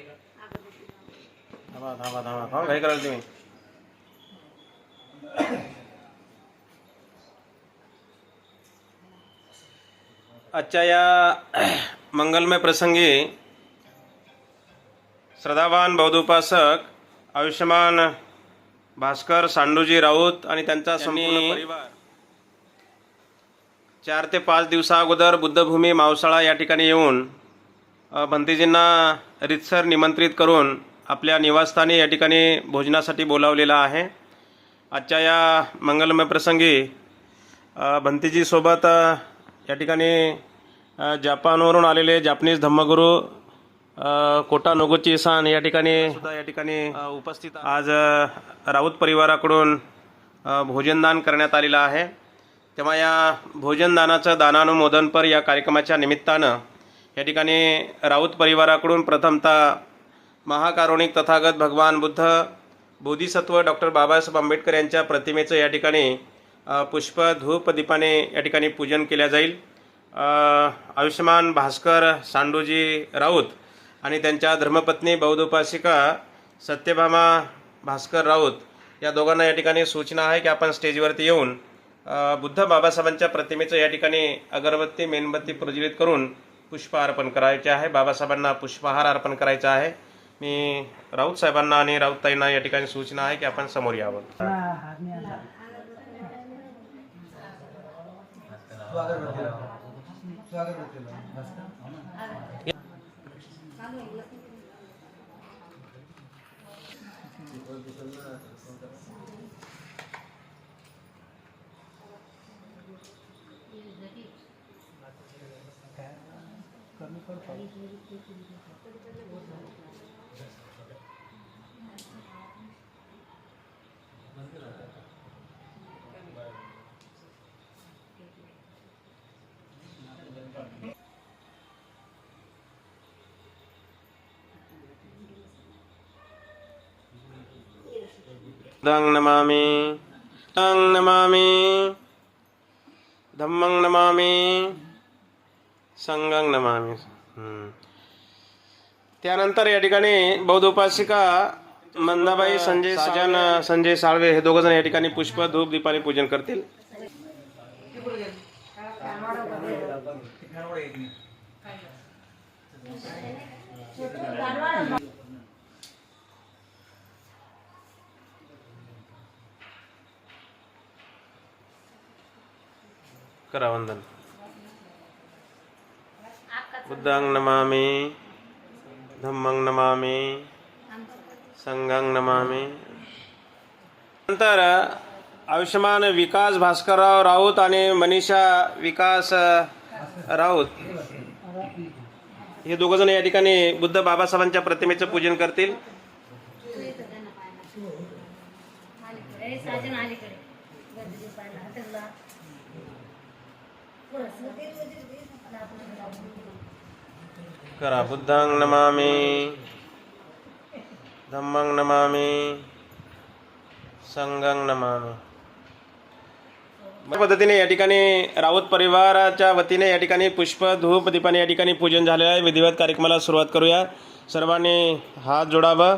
थांबा थांबा थांबा थांबा काय कराल तुम्ही. आजच्या या मंगलमय प्रसंगी श्रद्धावान बौद्धोपासक आयुष्यमान भास्कर सांडूजी राऊत आणि त्यांचा संपूर्ण परिवार. चार ते पाच दिवसा अगोदर बुद्धभूमी मावसाळा या ठिकाणी येऊन भंतेजींना रितसर निमंत्रित करून आपल्या निवासस्थानी या ठिकाणी भोजनासाठी बोलावलेलं आहे. आजच्या या मंगलमय प्रसंगी भंतेजीसोबत या ठिकाणी जपानवरून आलेले जापनीज धम्मगुरू कोटा नोगुची सान या ठिकाणी सुद्धा या ठिकाणी उपस्थित आज राऊत परिवाराकडून भोजनदान करण्यात आलेलं आहे. तेव्हा या भोजनदानाचं दानानुमोदनपर या कार्यक्रमाच्या निमित्तानं या ठिकाणी राऊत परिवाराकडून प्रथमतः महाकारुणिक तथागत भगवान बुद्ध बोधिसत्व डॉक्टर बाबासाहेब आंबेडकर यांच्या प्रतिमेचं या ठिकाणी पुष्प धूप दीपाने या ठिकाणी पूजन केल्या जाईल. आयुष्यमान भास्कर सांडूजी राऊत आणि त्यांच्या धर्मपत्नी बौद्धोपासिका सत्यभामा भास्कर राऊत या दोघांना या ठिकाणी सूचना आहे की आपण स्टेजवरती येऊन बुद्ध बाबासाहेबांच्या प्रतिमेचं या ठिकाणी अगरबत्ती मेणबत्ती प्रज्वलित करून पुष्प अर्पण करायचे आहे. बाबासाहेबांना पुष्पहार अर्पण करायचा आहे. मी राऊत साहेबांना आणि राऊतताईंना या ठिकाणी सूचना आहे की आपण समोर यावं. दं नमामि तं नमामि धम्मं नमामि। संगं नमामि. त्यानंतर या ठिकाणी बौद्ध उपासिका मंदाबाई संजय साजन संजय साळवे हे दोघं जण या ठिकाणी पुष्प धूप दीपाने पूजन करतील. करा वंदन. बुद्धांग नमामि धम्मं नमामि संघं नमामि। नंतर आयुष्यमान विकास भास्करराव राऊत आणि मनीषा विकास राऊत हे दोघंजण या ठिकाणी बुद्ध बाबासाहेबांच्या प्रतिमेचं पूजन करतील. करा बुद्धांग नमामि। धम्मंग नमामि। संगंग नमामि। पद्धतीने या ठिकाणी राऊत परिवाराच्या वतीने या ठिकाणी पुष्प धूप दीपाने या ठिकाणी पूजन झालेलं आहे. विधिवत कार्यक्रमाला सुरुवात करूया. सर्वांनी हात जोडावं.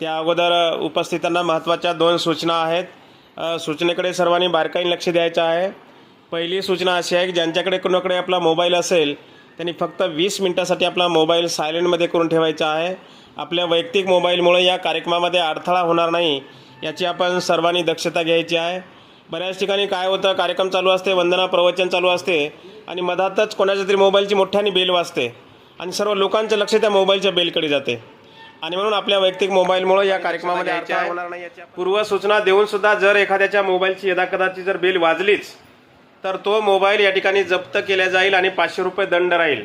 त्या अगोदर उपस्थितांना महत्त्वाच्या दोन सूचना आहेत. सूचनेकडे सर्वांनी बारकाईने लक्ष द्यायचं आहे. पहिली सूचना अशी आहे की ज्यांच्याकडे कोणाकडे आपला मोबाईल असेल त्यांनी फक्त वीस मिनटासाठी आपला मोबाईल सायलेंटमध्ये करून ठेवायचा आहे. आपल्या वैयक्तिक मोबाईलमुळे या कार्यक्रमामध्ये अडथळा होणार नाही याची आपण सर्वांनी दक्षता घ्यायची आहे. बऱ्याच ठिकाणी काय होतं कार्यक्रम चालू असते वंदना प्रवचन चालू असते आणि मधातच कोणाच्या तरी मोबाईलची मोठ्याने बेल वाजते आणि सर्व लोकांचं लक्ष त्या मोबाईलच्या बेलकडे जाते. आणि म्हणून आपल्या वैयक्तिक मोबाईलमुळे या कार्यक्रमामध्ये अडथळा होणार नाही याची पूर्व सूचना देऊन सुद्धा जर एखाद्याच्या मोबाईलची यदाकदाची जर बेल वाजलीच तर तो मोबाईल या ठिकाणी जप्त केला जाईल आणि पाचशे रुपये दंड राहील.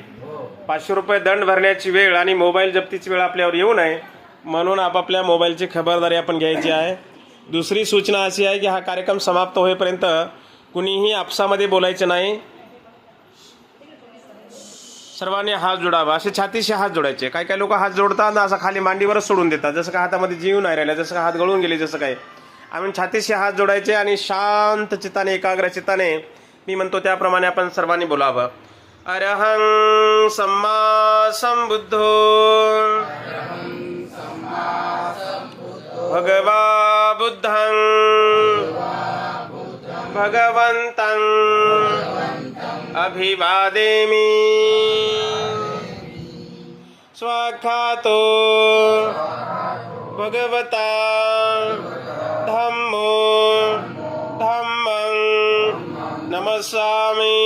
पाचशे रुपये दंड भरण्याची वेळ आणि मोबाईल जप्तीची वेळ आपल्यावर येऊ नये म्हणून आपापल्या मोबाईलची खबरदारी आपण घ्यायची आहे. दुसरी सूचना अशी आहे की हा कार्यक्रम समाप्त होईपर्यंत कुणीही आपसामध्ये बोलायचं नाही. सर्वांनी हात जोडावा. असे छातीशी हात जोडायचे. काही काही लोक हात जोडतात असं खाली मांडीवरच सोडून देतात. जसं का हातामध्ये जीव नाही राहिला जसं का हात गळून गेले जसं काय. आम्ही छातीशी हात जोडायचे आणि शांत चित्ताने एकाग्र चित्ताने मी म्हणतो त्याप्रमाणे आपण सर्वांनी बोलावं. अरहं सम्मा संबुद्धो भगवा बुद्धं. भगवन्तं. अभिवादेमि. स्वाख्यातो भगवता. धम्मो. नमस्सामि।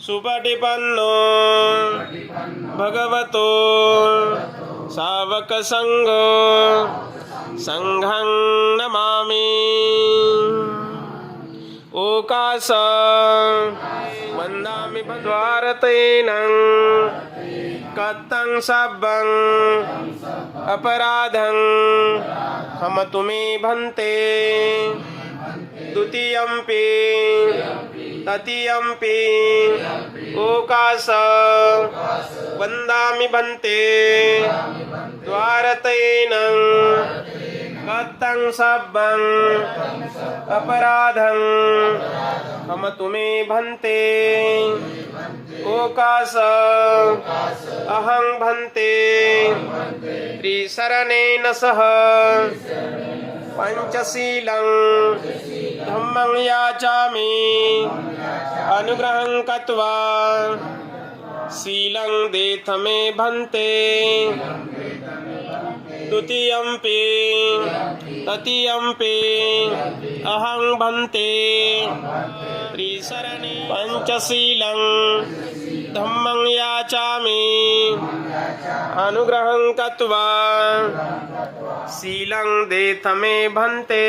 सुपटिपन्नो भगवतो सावकसङ्गो सङ्घं नमामि। ओकास वन्दामि द्वारतेनं कथं सब्बं अपराधं हमतु मे भन्ते द्वितीयम्पि तृतीयम्पि ओकास वन्दामि भन्ते द्वारतेन कथं सब्बं अपराधं हमतु मे भन्ते ओकास अहं भन्ते त्रिशरणेन सह पञ्चशीलं धम्मं याचामि। अनुग्रहं कृत्वा शीलं देथ मे भन्ते द्वितीयम्पि तृतीयम्पि अहं भन्ते। त्रिशरणे। पञ्चशीलं धम्मं याचामि। अनुग्रहं कृत्वा शीलं देथ मे भन्ते।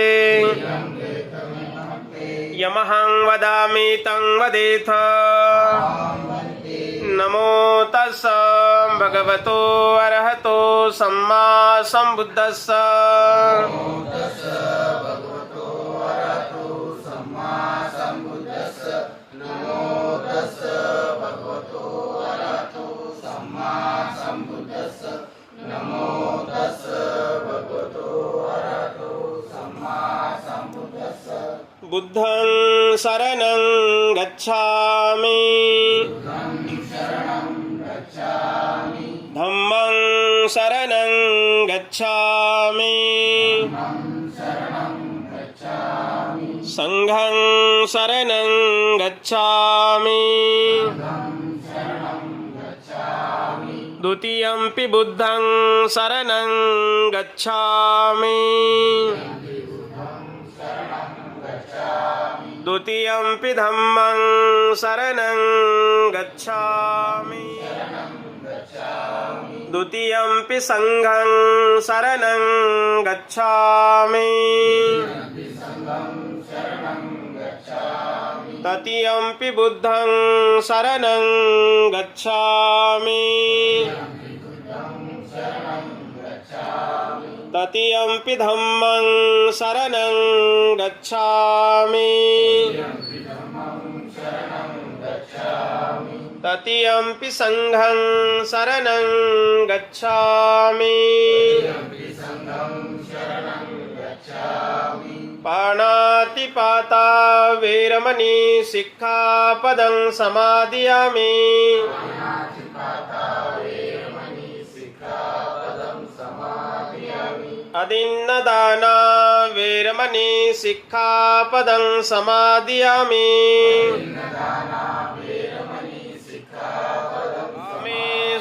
यमहं वदामि तं वदेथ। नमो तस्स भगवतो अरहतो सम्मा सम्बुद्धस्स नमो तस् भगवतो अरहतो सम्मा सम्बुद्धस्स बुद्धं शरणं गच्छामि। धम्मं शरणं गच्छामि। सङ्घं शरणं गच्छामि। द्वितीयम्पि बुद्धं शरणं गच्छामि। द्वितीयम्पि धम्मं शरणं गच्छामि। द्वितीयम्पि सङ्घं शरणं गच्छामि। तृतीयम्पि बुद्धं शरणं गच्छामि। तृतीयम्पि धम्मं शरणं गच्छामि। तृतीयम्पि सङ्घं शरणं गच्छामि। पाणातिपाता वेरमणि सिक्खापदं समादयामि अदिन्नदाना वेरमणि सिक्खापदं समादयामि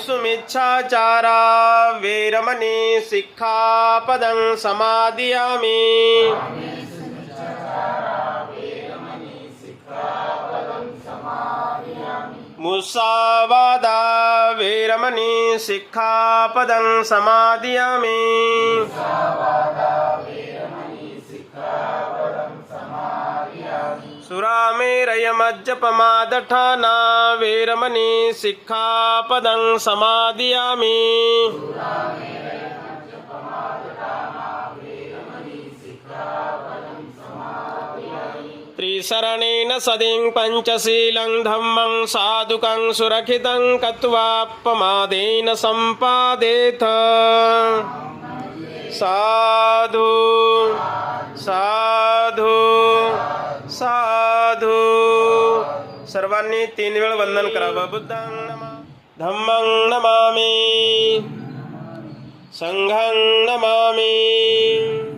सुमिच्छाचारा वेरमणि सिक्खापदं समादयामि ਮੂਸਾ ਵਾਦਾ ਵੇਰਮਨੀ ਸਿੱਖਾ ਪਦੰ ਸਮਾਦਿਆਮੀ ਮੂਸਾ ਵਾਦਾ ਵੇਰਮਨੀ ਸਿੱਖਾ ਪਦੰ ਸਮਾਦਿਆਮੀ ਸੁਰਾ ਮੇਰਯ ਮਜਪਮਾਦਠਾਨਾ ਵੇਰਮਨੀ ਸਿੱਖਾ ਪਦੰ ਸਮਾਦਿਆਮੀ ਸੁਰਾ शरणेन सदिं पञ्चशीलं धम्मं साधुकं सुरक्षितं कत्वापमादेन सम्पादेथ। साधु साधु साधु। सर्वांनी तीन वेळ वंदन करावं. बुद्धं धम्मं नमामि। संघं नमामि।